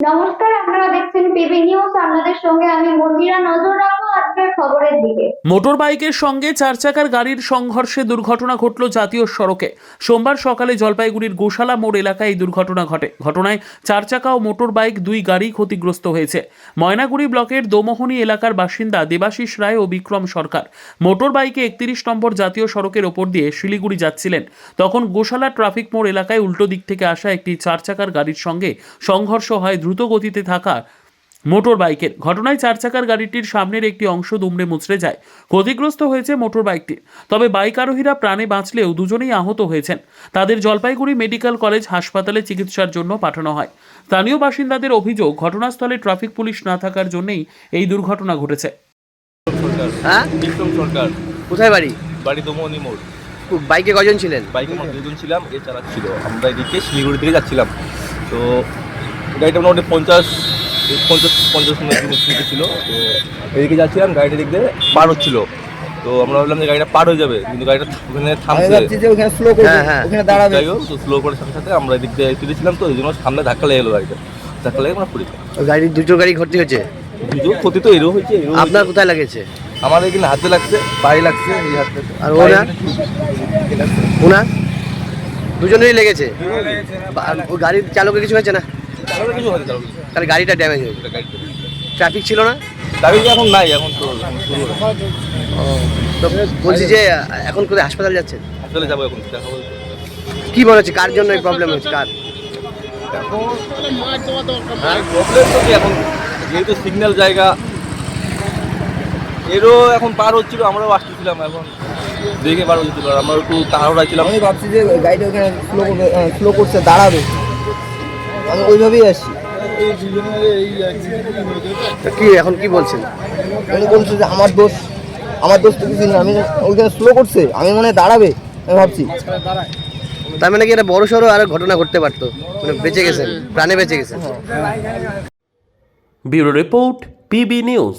নমস্কার আপনারা দেখছেন পিবি নিউজ আপনাদের সঙ্গে আমি মন্দিরা নজর আজকের খবরের দিকে। মোটর বাইকের সঙ্গে চার চাকার গাড়ির সংঘর্ষে দুর্ঘটনা ঘটল জাতীয় সড়কে। সোমবার সকালে জলপাইগুড়ির গোশালা মোড় এলাকায় এই দুর্ঘটনা ঘটে। ঘটনায় চার চাকা ও মোটর বাইক দুই গাড়ি ক্ষতিগ্রস্ত হয়েছে। ময়নাগুড়ি ব্লকের দোমোহনী এলাকার বাসিন্দা দেবাশিস রায় ও বিক্রম সরকার মোটর বাইকে একত্রিশ নম্বর জাতীয় সড়কের ওপর দিয়ে শিলিগুড়ি যাচ্ছিলেন। তখন গোশালা ট্রাফিক মোড় এলাকায় উল্টো দিক থেকে আসা একটি চার চাকার গাড়ির সঙ্গে সংঘর্ষ হয় দ্রুত গতিতে থাকা মোটর বাইকের ঘটনায় চার চাকার গাড়িটির সামনের একটি অংশ দুমড়ে মুচড়ে যায়। ক্ষতিগ্রস্ত হয়েছে মোটর বাইকটি তবে বাইক আরোহীরা প্রাণে বাঁচলেও দুজনেই আহত হয়েছেন। তাদের জলপাইগুড়ি মেডিকেল কলেজ হাসপাতালে চিকিৎসার জন্য পাঠানো হয়। স্থানীয় বাসিন্দাদের অভিযোগ ঘটনাস্থলে ট্রাফিক পুলিশ না থাকার জন্যই এই দুর্ঘটনা ঘটেছে। হ্যাঁ? বিক্রম সরকার। কোথায় বাড়ি? বাড়ি দমনি মোড়। বাইকে কজন ছিলেন? বাইকে আমরা দুজন ছিলাম এ চালাচ্ছিল আমরা এদিকে শিলিগুড়ি থেকে যাচ্ছিলাম। তো গাড়িটা মোটামুটি পঞ্চাশ পঞ্চাশ পঞ্চাশ মিনিট ছিল। তো এদিকে যাচ্ছিলাম গাড়িটা দিক দিয়ে পার হচ্ছিল। তো আমরা ভাবলাম যে গাড়িটা পার হয়ে যাবে কিন্তু গাড়িটা ওখানে থামছে। ওখানে স্লো করবে হ্যাঁ, হ্যাঁ। ওখানে দাঁড়াবে। তো স্লো করার সাথে সাথে আমরা এদিক দিয়ে ফিরেছিলাম তো ওই জন্য সামনে ধাক্কা লেগে গেলো গাড়িটা। ধাক্কা লেগে আমরা পড়ে। গাড়ির দুটো গাড়ি ক্ষতি হয়েছে? দুটো ক্ষতি তো এরও হয়েছে আপনার কোথায় লাগেছে? আমার এখানে হাতে লাগছে পায়ে লাগছে এই হাতে। আর ওরা? ওনা দুজনেরই লেগেছে? গাড়ির চালকের কিছু হয়েছে না? তাহলে গাড়িটা ড্যামেজ হয়েছে ট্রাফিক ছিল না? দাবি এখন নাই এখন তো বলছি যে এখন কোথায় হাসপাতাল যাচ্ছেন? হাসপাতালে যাব এখন কি মনে হচ্ছে কার জন্য এই প্রবলেম হচ্ছে কার? প্রবলেম তো কি এখন? যেহেতু সিগন্যাল জায়গা এরও এখন পার হচ্ছিল আমরাও আসতেছিলাম এখন। দেখে পার হচ্ছিল আমরা একটু তাড়াহুড়া ছিলাম। আমি ভাবছি যে গাড়িটা ওখানে স্লো করছে দাঁড়াবে। আমি ওইভাবেই আসছি। তো কি এখন কি বলছেন? উনি বলছে যে আমার দোষ আমার দোষ তো কিছু না আমি ওইখানে স্লো করছে আমি মনে দাঁড়াবে আমি ভাবছি। তার মানে কি একটা বড় সড়ো আর ঘটনা ঘটতে পারতো মানে বেঁচে গেছেন প্রাণে বেঁচে গেছেন। Bureau report PB news.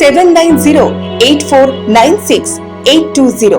seven nine zero eight four nine six eight two zero